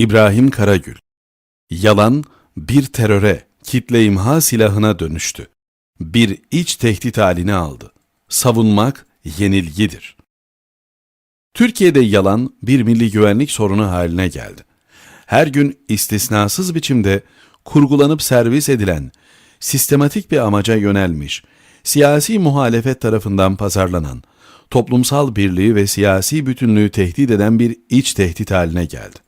İbrahim Karagül Yalan bir teröre, kitle imha silahına dönüştü. Bir iç tehdit haline aldı. Savunmak yenilgidir. Türkiye'de yalan bir milli güvenlik sorunu haline geldi. Her gün istisnasız biçimde kurgulanıp servis edilen, sistematik bir amaca yönelmiş, siyasi muhalefet tarafından pazarlanan, toplumsal birliği ve siyasi bütünlüğü tehdit eden bir iç tehdit haline geldi.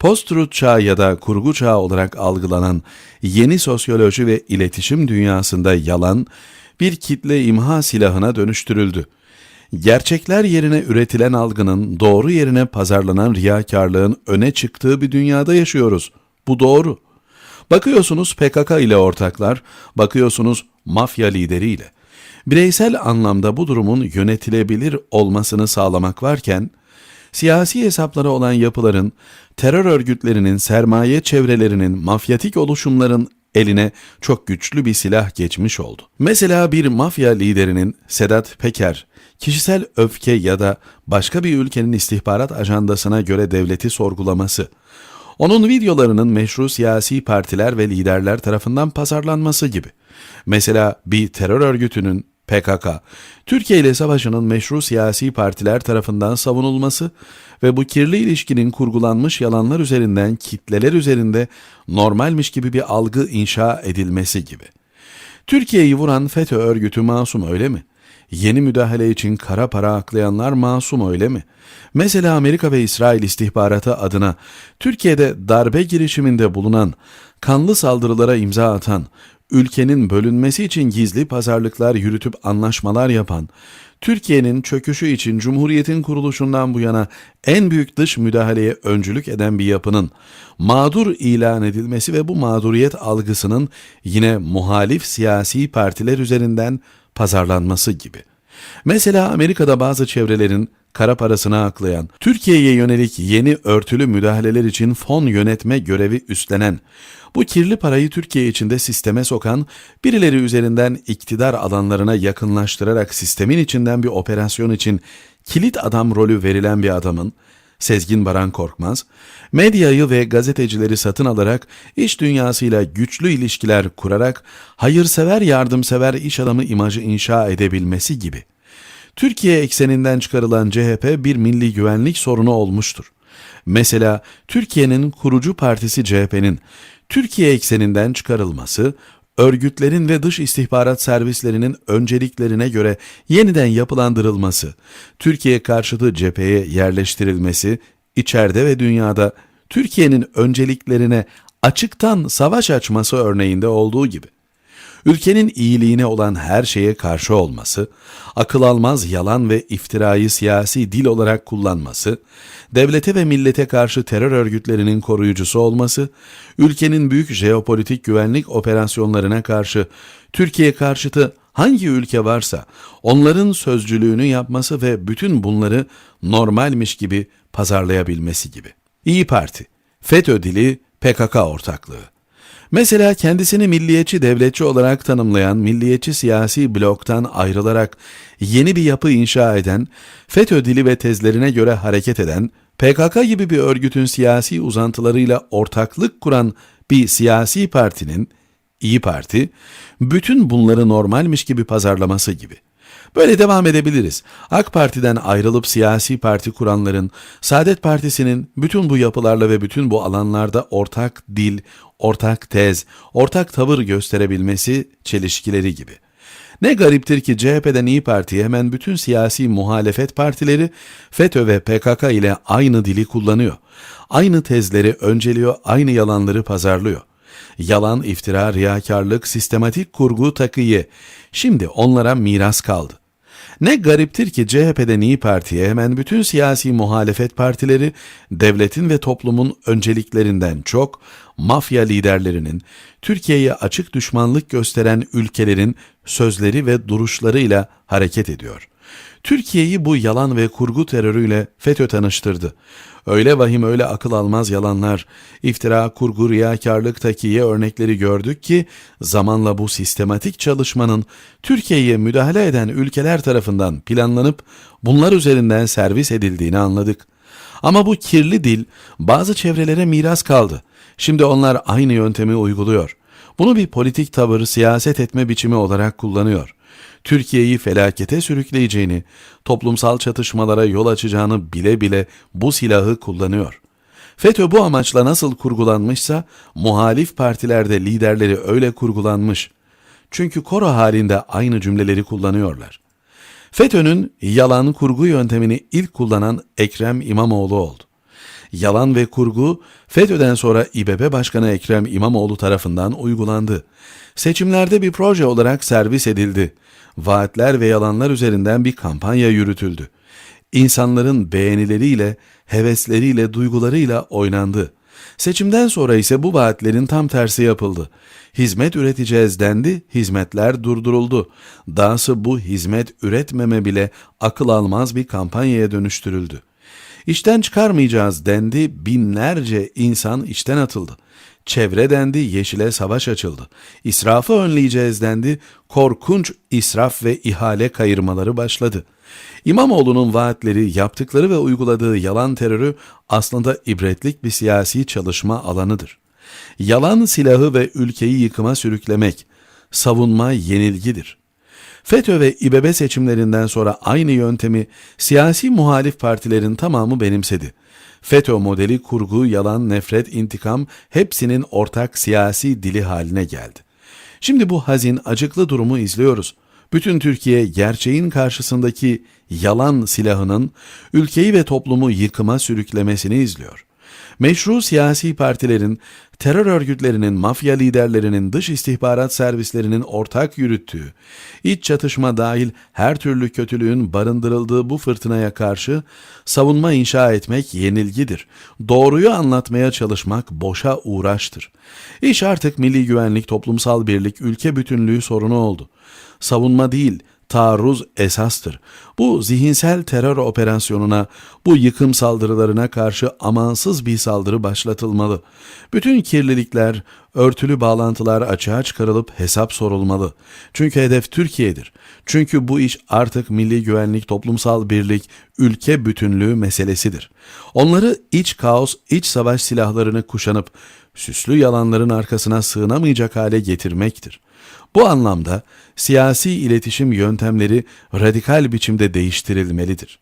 Post-truth çağı ya da kurgu çağı olarak algılanan yeni sosyoloji ve iletişim dünyasında yalan bir kitle imha silahına dönüştürüldü. Gerçekler yerine üretilen algının doğru yerine pazarlanan riyakarlığın öne çıktığı bir dünyada yaşıyoruz. Bu doğru. Bakıyorsunuz PKK ile ortaklar, bakıyorsunuz mafya lideriyle. Bireysel anlamda bu durumun yönetilebilir olmasını sağlamak varken, siyasi hesapları olan yapıların, terör örgütlerinin, sermaye çevrelerinin, mafyatik oluşumların eline çok güçlü bir silah geçmiş oldu. Mesela bir mafya liderinin Sedat Peker, kişisel öfke ya da başka bir ülkenin istihbarat ajandasına göre devleti sorgulaması, onun videolarının meşru siyasi partiler ve liderler tarafından pazarlanması gibi. Mesela bir terör örgütünün PKK, Türkiye ile savaşının meşru siyasi partiler tarafından savunulması ve bu kirli ilişkinin kurgulanmış yalanlar üzerinden kitleler üzerinde normalmiş gibi bir algı inşa edilmesi gibi. Türkiye'yi vuran FETÖ örgütü masum öyle mi? Yeni müdahale için kara para aklayanlar masum öyle mi? Mesela Amerika ve İsrail istihbaratı adına Türkiye'de darbe girişiminde bulunan, kanlı saldırılara imza atan, ülkenin bölünmesi için gizli pazarlıklar yürütüp anlaşmalar yapan, Türkiye'nin çöküşü için Cumhuriyet'in kuruluşundan bu yana en büyük dış müdahaleye öncülük eden bir yapının mağdur ilan edilmesi ve bu mağduriyet algısının yine muhalif siyasi partiler üzerinden pazarlanması gibi. Mesela Amerika'da bazı çevrelerin kara parasına aklayan, Türkiye'ye yönelik yeni örtülü müdahaleler için fon yönetme görevi üstlenen, bu kirli parayı Türkiye içinde sisteme sokan, birileri üzerinden iktidar alanlarına yakınlaştırarak sistemin içinden bir operasyon için kilit adam rolü verilen bir adamın, Sezgin Baran Korkmaz, medyayı ve gazetecileri satın alarak iş dünyasıyla güçlü ilişkiler kurarak hayırsever yardımsever iş adamı imajı inşa edebilmesi gibi. Türkiye ekseninden çıkarılan CHP bir milli güvenlik sorunu olmuştur. Mesela Türkiye'nin kurucu partisi CHP'nin Türkiye ekseninden çıkarılması, örgütlerin ve dış istihbarat servislerinin önceliklerine göre yeniden yapılandırılması, Türkiye karşıtı cepheye yerleştirilmesi, içeride ve dünyada Türkiye'nin önceliklerine açıktan savaş açması örneğinde olduğu gibi ülkenin iyiliğine olan her şeye karşı olması, akıl almaz yalan ve iftirayı siyasi dil olarak kullanması, devlete ve millete karşı terör örgütlerinin koruyucusu olması, ülkenin büyük jeopolitik güvenlik operasyonlarına karşı Türkiye karşıtı hangi ülke varsa onların sözcülüğünü yapması ve bütün bunları normalmiş gibi pazarlayabilmesi gibi. İyi Parti, FETÖ dili, PKK ortaklığı. Mesela kendisini milliyetçi devletçi olarak tanımlayan milliyetçi siyasi bloktan ayrılarak yeni bir yapı inşa eden, FETÖ dili ve tezlerine göre hareket eden, PKK gibi bir örgütün siyasi uzantılarıyla ortaklık kuran bir siyasi partinin, İyi Parti, bütün bunları normalmiş gibi pazarlaması gibi. Böyle devam edebiliriz. AK Parti'den ayrılıp siyasi parti kuranların, Saadet Partisi'nin bütün bu yapılarla ve bütün bu alanlarda ortak dil, ortak tez, ortak tavır gösterebilmesi çelişkileri gibi. Ne gariptir ki CHP'den İyi Parti hemen bütün siyasi muhalefet partileri FETÖ ve PKK ile aynı dili kullanıyor. Aynı tezleri önceliyor, aynı yalanları pazarlıyor. Yalan, iftira, riyakarlık, sistematik kurgu, takıyı. Şimdi onlara miras kaldı. Ne gariptir ki CHP'den İyi Parti'ye hemen bütün siyasi muhalefet partileri devletin ve toplumun önceliklerinden çok mafya liderlerinin, Türkiye'ye açık düşmanlık gösteren ülkelerin sözleri ve duruşlarıyla hareket ediyor. Türkiye'yi bu yalan ve kurgu terörüyle FETÖ tanıştırdı. Öyle vahim öyle akıl almaz yalanlar, iftira, kurgu, riyakarlık, takiye örnekleri gördük ki zamanla bu sistematik çalışmanın Türkiye'ye müdahale eden ülkeler tarafından planlanıp bunlar üzerinden servis edildiğini anladık. Ama bu kirli dil bazı çevrelere miras kaldı. Şimdi onlar aynı yöntemi uyguluyor. Bunu bir politik tavır, siyaset etme biçimi olarak kullanıyor. Türkiye'yi felakete sürükleyeceğini, toplumsal çatışmalara yol açacağını bile bile bu silahı kullanıyor. FETÖ bu amaçla nasıl kurgulanmışsa muhalif partilerde liderleri öyle kurgulanmış. Çünkü koro halinde aynı cümleleri kullanıyorlar. FETÖ'nün yalan kurgu yöntemini ilk kullanan Ekrem İmamoğlu oldu. Yalan ve kurgu FETÖ'den sonra İBB Başkanı Ekrem İmamoğlu tarafından uygulandı. Seçimlerde bir proje olarak servis edildi. Vaatler ve yalanlar üzerinden bir kampanya yürütüldü. İnsanların beğenileriyle, hevesleriyle, duygularıyla oynandı. Seçimden sonra ise bu vaatlerin tam tersi yapıldı. Hizmet üreteceğiz dendi, hizmetler durduruldu. Dahası bu hizmet üretmeme bile akıl almaz bir kampanyaya dönüştürüldü. İşten çıkarmayacağız dendi, binlerce insan işten atıldı. Çevre dendi, yeşile savaş açıldı. İsrafı önleyeceğiz dendi, korkunç israf ve ihale kayırmaları başladı. İmamoğlu'nun vaatleri, yaptıkları ve uyguladığı yalan terörü aslında ibretlik bir siyasi çalışma alanıdır. Yalan silahı ve ülkeyi yıkıma sürüklemek, savunma yenilgidir. FETÖ ve İBB seçimlerinden sonra aynı yöntemi siyasi muhalif partilerin tamamı benimsedi. FETÖ modeli kurgu, yalan, nefret, intikam hepsinin ortak siyasi dili haline geldi. Şimdi bu hazin, acıklı durumu izliyoruz. Bütün Türkiye gerçeğin karşısındaki yalan silahının ülkeyi ve toplumu yıkıma sürüklemesini izliyor. Meşru siyasi partilerin, terör örgütlerinin, mafya liderlerinin, dış istihbarat servislerinin ortak yürüttüğü, iç çatışma dahil her türlü kötülüğün barındırıldığı bu fırtınaya karşı savunma inşa etmek yenilgidir. Doğruyu anlatmaya çalışmak boşa uğraştır. İş artık milli güvenlik, toplumsal birlik, ülke bütünlüğü sorunu oldu. Savunma değil, taarruz esastır. Bu zihinsel terör operasyonuna, bu yıkım saldırılarına karşı amansız bir saldırı başlatılmalı. Bütün kirlilikler, örtülü bağlantılar açığa çıkarılıp hesap sorulmalı. Çünkü hedef Türkiye'dir. Çünkü bu iş artık milli güvenlik, toplumsal birlik, ülke bütünlüğü meselesidir. Onları iç kaos, iç savaş silahlarını kuşanıp süslü yalanların arkasına sığınamayacak hale getirmektir. Bu anlamda siyasi iletişim yöntemleri radikal biçimde değiştirilmelidir.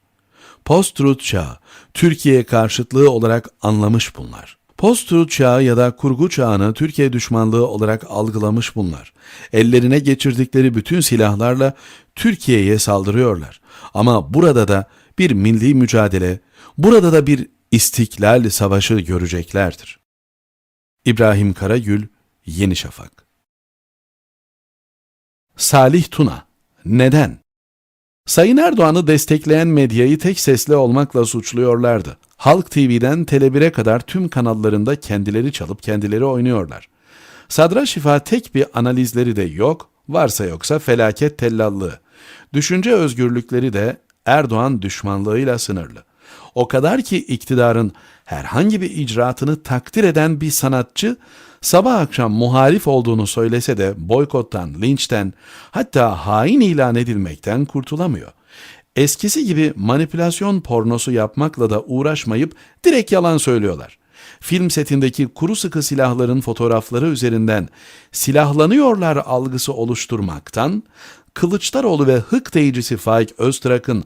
Post-truth çağı, Türkiye karşıtlığı olarak anlamış bunlar. Post-truth çağı ya da kurgu çağını Türkiye düşmanlığı olarak algılamış bunlar. Ellerine geçirdikleri bütün silahlarla Türkiye'ye saldırıyorlar. Ama burada da bir milli mücadele, burada da bir istiklal savaşı göreceklerdir. İbrahim Karagül, Yeni Şafak Salih Tuna. Neden? Sayın Erdoğan'ı destekleyen medyayı tek sesli olmakla suçluyorlardı. Halk TV'den Tele1'e kadar tüm kanallarında kendileri çalıp kendileri oynuyorlar. Sadra Şifa tek bir analizleri de yok, varsa yoksa felaket tellallığı. Düşünce özgürlükleri de Erdoğan düşmanlığıyla sınırlı. O kadar ki iktidarın herhangi bir icraatını takdir eden bir sanatçı sabah akşam muhalif olduğunu söylese de boykottan, linçten hatta hain ilan edilmekten kurtulamıyor. Eskisi gibi manipülasyon pornosu yapmakla da uğraşmayıp direkt yalan söylüyorlar. Film setindeki kuru sıkı silahların fotoğrafları üzerinden silahlanıyorlar algısı oluşturmaktan, Kılıçdaroğlu ve hık deyicisi Faik Öztrak'ın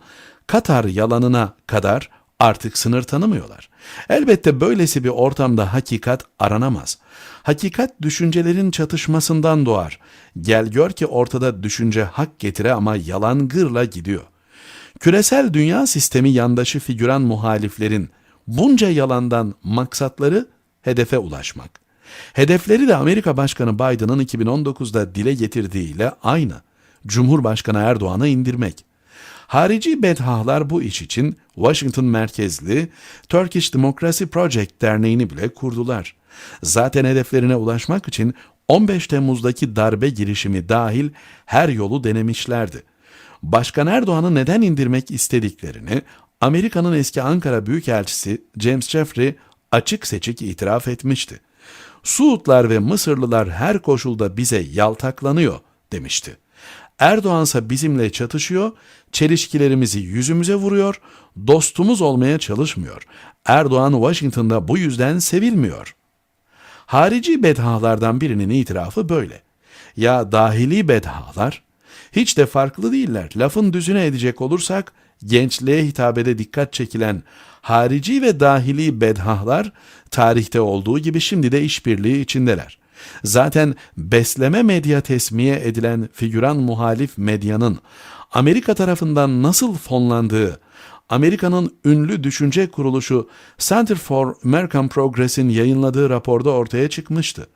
Katar yalanına kadar artık sınır tanımıyorlar. Elbette böylesi bir ortamda hakikat aranamaz. Hakikat düşüncelerin çatışmasından doğar. Gel gör ki ortada düşünce hak getire ama yalan gırla gidiyor. Küresel dünya sistemi yandaşı figüran muhaliflerin bunca yalandan maksatları hedefe ulaşmak. Hedefleri de Amerika Başkanı Biden'ın 2019'da dile getirdiğiyle aynı. Cumhurbaşkanı Erdoğan'a indirmek. Harici bedhahlar bu iş için Washington merkezli Turkish Democracy Project Derneği'ni bile kurdular. Zaten hedeflerine ulaşmak için 15 Temmuz'daki darbe girişimi dahil her yolu denemişlerdi. Başkan Erdoğan'ı neden indirmek istediklerini Amerika'nın eski Ankara Büyükelçisi James Jeffrey açık seçik itiraf etmişti. Suudlar ve Mısırlılar her koşulda bize yaltaklanıyor demişti. Erdoğansa bizimle çatışıyor, çelişkilerimizi yüzümüze vuruyor, dostumuz olmaya çalışmıyor. Erdoğan Washington'da bu yüzden sevilmiyor. Harici bedhalardan birinin itirafı böyle. Ya dahili bedhalar? Hiç de farklı değiller. Lafın düzüne edecek olursak, gençliğe hitabede dikkat çekilen harici ve dahili bedhahlar tarihte olduğu gibi şimdi de işbirliği içindeler. Zaten besleme medya tesmiye edilen figüran muhalif medyanın Amerika tarafından nasıl fonlandığı, Amerika'nın ünlü düşünce kuruluşu Center for American Progress'in yayınladığı raporda ortaya çıkmıştı.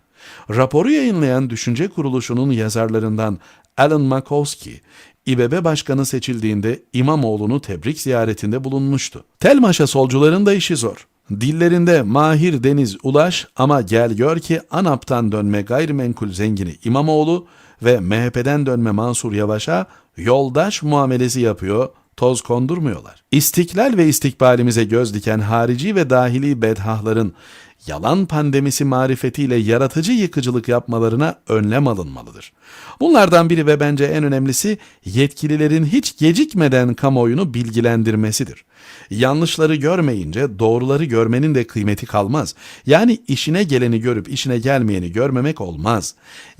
Raporu yayınlayan düşünce kuruluşunun yazarlarından Alan Makovsky, İBB Başkanı seçildiğinde İmamoğlu'nu tebrik ziyaretinde bulunmuştu. Telmaş'a solcuların da işi zor. Dillerinde Mahir Deniz Ulaş ama gel gör ki ANAP'tan dönme gayrimenkul zengini İmamoğlu ve MHP'den dönme Mansur Yavaş'a yoldaş muamelesi yapıyor, toz kondurmuyorlar. İstiklal ve istikbalimize göz diken harici ve dahili bedhahların yalan pandemisi marifetiyle yaratıcı yıkıcılık yapmalarına önlem alınmalıdır. Bunlardan biri ve bence en önemlisi yetkililerin hiç gecikmeden kamuoyunu bilgilendirmesidir. Yanlışları görmeyince doğruları görmenin de kıymeti kalmaz. Yani işine geleni görüp işine gelmeyeni görmemek olmaz.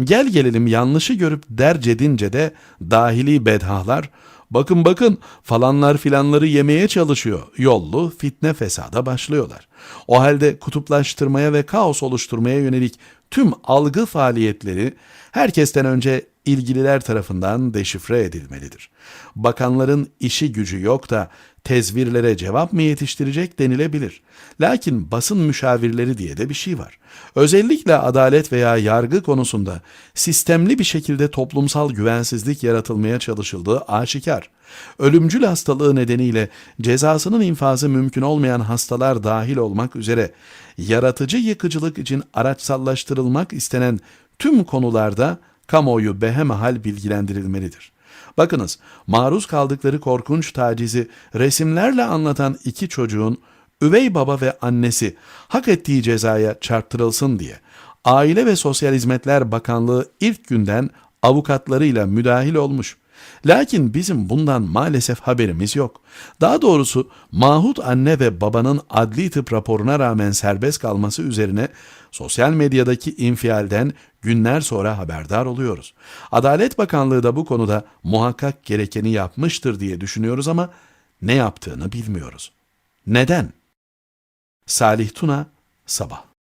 Gel gelelim yanlışı görüp derc edince de dahili bedhahlar Bakın bakın falanlar filanları yemeye çalışıyor. Yollu fitne fesada başlıyorlar. O halde kutuplaştırmaya ve kaos oluşturmaya yönelik tüm algı faaliyetleri herkesten önce ilgililer tarafından deşifre edilmelidir. Bakanların işi gücü yok da tezvirlere cevap mı yetiştirecek denilebilir. Lakin basın müşavirleri diye de bir şey var. Özellikle adalet veya yargı konusunda sistemli bir şekilde toplumsal güvensizlik yaratılmaya çalışıldığı aşikar. Ölümcül hastalığı nedeniyle cezasının infazı mümkün olmayan hastalar dahil olmak üzere yaratıcı yıkıcılık için araçsallaştırılmak istenen tüm konularda kamuoyu behemahal bilgilendirilmelidir. Bakınız, maruz kaldıkları korkunç tacizi resimlerle anlatan iki çocuğun üvey baba ve annesi hak ettiği cezaya çarptırılsın diye Aile ve Sosyal Hizmetler Bakanlığı ilk günden avukatlarıyla müdahil olmuş. Lakin bizim bundan maalesef haberimiz yok. Daha doğrusu Mahut anne ve babanın adli tıp raporuna rağmen serbest kalması üzerine sosyal medyadaki infialden günler sonra haberdar oluyoruz. Adalet Bakanlığı da bu konuda muhakkak gerekeni yapmıştır diye düşünüyoruz ama ne yaptığını bilmiyoruz. Neden? Salih Tuna, Sabah